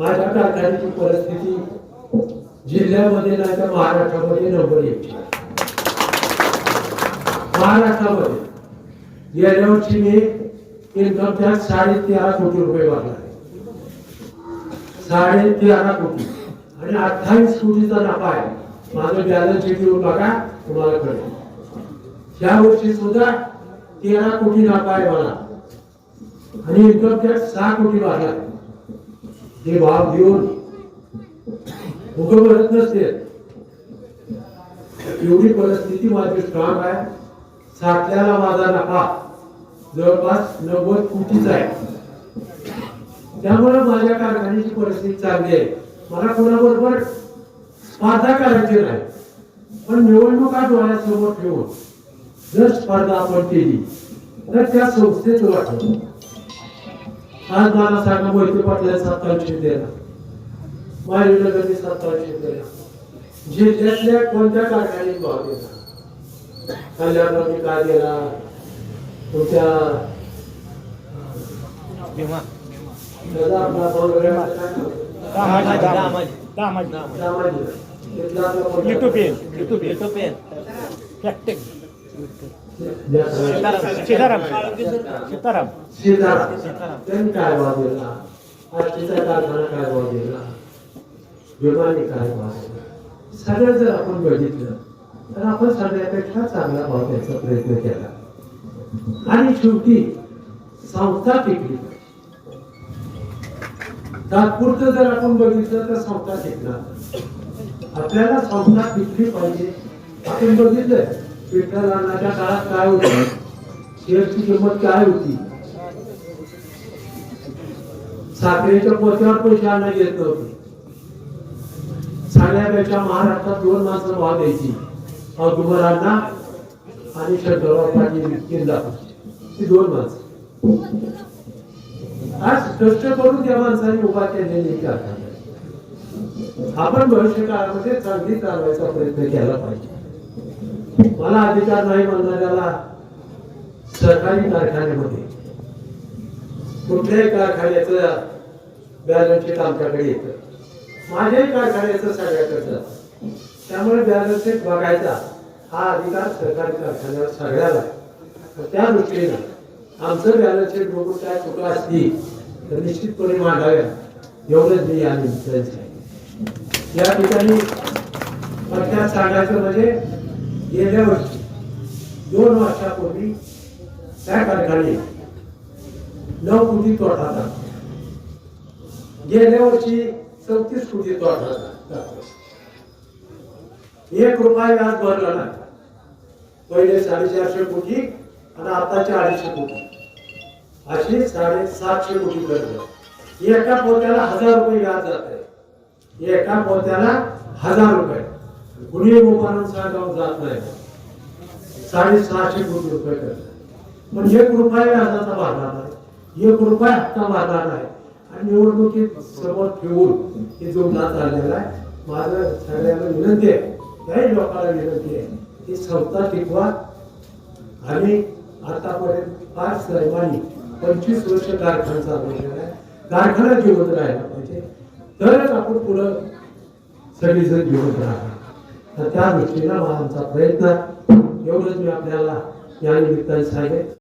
माझ्या कारखान्याची परिस्थिती जिल्ह्यामध्ये नाही तर महाराष्ट्रामध्ये नंबर एक महाराष्ट्रामध्ये गेल्या वर्षी मी इन्कम टॅक्स साडे तेरा कोटी रुपये भरला साडे तेरा कोटी. आणि अठ्ठावीस कोटीचा नफा आहे. माझं बॅलन्स शीट येऊन बघा तुम्हाला कळेल. या वर्षी सुद्धा तेरा कोटी नफा आहे मला. आणि इन्कम टॅक्स सहा कोटी भरला हे भाव घेऊन उगं भरत नसते एवढी परिस्थिती माझी स्ट्रॉंग आहे. साठल्याला माझा नफा जवळपास नव्वद कोटीचा आहे. त्यामुळे माझ्या कारखान्याची परिस्थिती चांगली आहे. मला कोणाबरोबर स्पर्धा करायची नाही. पण निवडणुका डोळ्यासमोर ठेवून जर स्पर्धा आपण केली तर त्या संस्थेच वाटत आज मला सांगा मोहिते पाटला सत्तावीसशे दिला मायनगरने सत्तावीसशे दिला जिल्ह्यातल्या कोणत्या कारखान्यात भाव दिला कल्याणरावने काय दिला तुमच्या सीताराम सीताराम सीताराम. त्यांनी काय भाव दिला? आष्टीचा कारखाना काय भाव दिला? विमानी काय भाव दिला? सगळं जर आपण बघितलं तर आपण सगळ्यापेक्षा चांगला भाव द्यायचा प्रयत्न केला. आणि शेवटी संस्था टिकली. तात्पुरतं जर आपण बघितलं तर संस्था टिकणार. आपल्याला संस्था टिकली पाहिजे. आपण बघितलं विठ्ठल काळात काय होतं? शेअरची किंमत काय होती? साखरेच्या पोत्यावर पैसे आणणं घेत नव्हते सगळ्यापेक्षा महाराष्ट्रात दोन माणसं भाव द्यायची अकबर आणि शंकरराव पाटील किल्ला ही दोन माणसं. आज कष्ट करून त्या माणसाने उभा केलेली कारखाना आपण भविष्य काळामध्ये चांगली चालवायचा प्रयत्न केला पाहिजे. मला अधिकार नाही म्हणणाऱ्याला सरकारी कारखान्यामध्ये. कुठल्याही कारखान्याचं बॅलन्स शीट आमच्याकडे येतं. माझ्याही कारखान्याचं सगळ्याकडचं त्यामुळे बॅलन्स शीट बघायचा हा अधिकार सरकारी कारखान्यावर सगळ्याला त्या दृष्टीनं आमचं बॅलन्स शीट बघून काय चुका असतील तर निश्चितपणे मांडाव्या. एवढंच मी या निमित्तानं या ठिकाणी सांगायचं म्हणजे गेल्या वर्षी दोन वर्षापूर्वी त्या कारखाने नऊ कोटी तोटा झाला. गेल्या वर्षी चौतीस कोटी तोटा झाला. एक रुपया व्याज भरला नाही. पहिले साडेचारशे कोटी आणि आताचे अडीचशे कोटी. अशी साडेसातशे कोटी कर्ज एका पोत्याला हजार रुपये व्याज जात आहे एका पोत्याला हजार रुपये. कुणी मोबाईल सांगावं जात नाही. साडेसहाशे कोटी रुपये कर्ज पण एक रुपया व्याजाचा भरणार नाही. एक रुपया हप्ता भरणार नाही. आणि निवडणुकीत समोर ठेवून हे जोडला चाललेला आहे माझं सगळ्यांना विनंती आहे. काही लोकांना विनंती आहे की संस्था टिकवा. आणि आतापर्यंत पाच सर्वांनी पंचवीस वर्ष कारखाना चालवलेला आहे. कारखाना जिवंत राहायला पाहिजे. तरच आपण पुढं सगळीजण जिवंत राहणार. तर त्या दृष्टीनं हा आमचा प्रयत्न एवढंच मी आपल्याला या निमित्ताने सांगेन.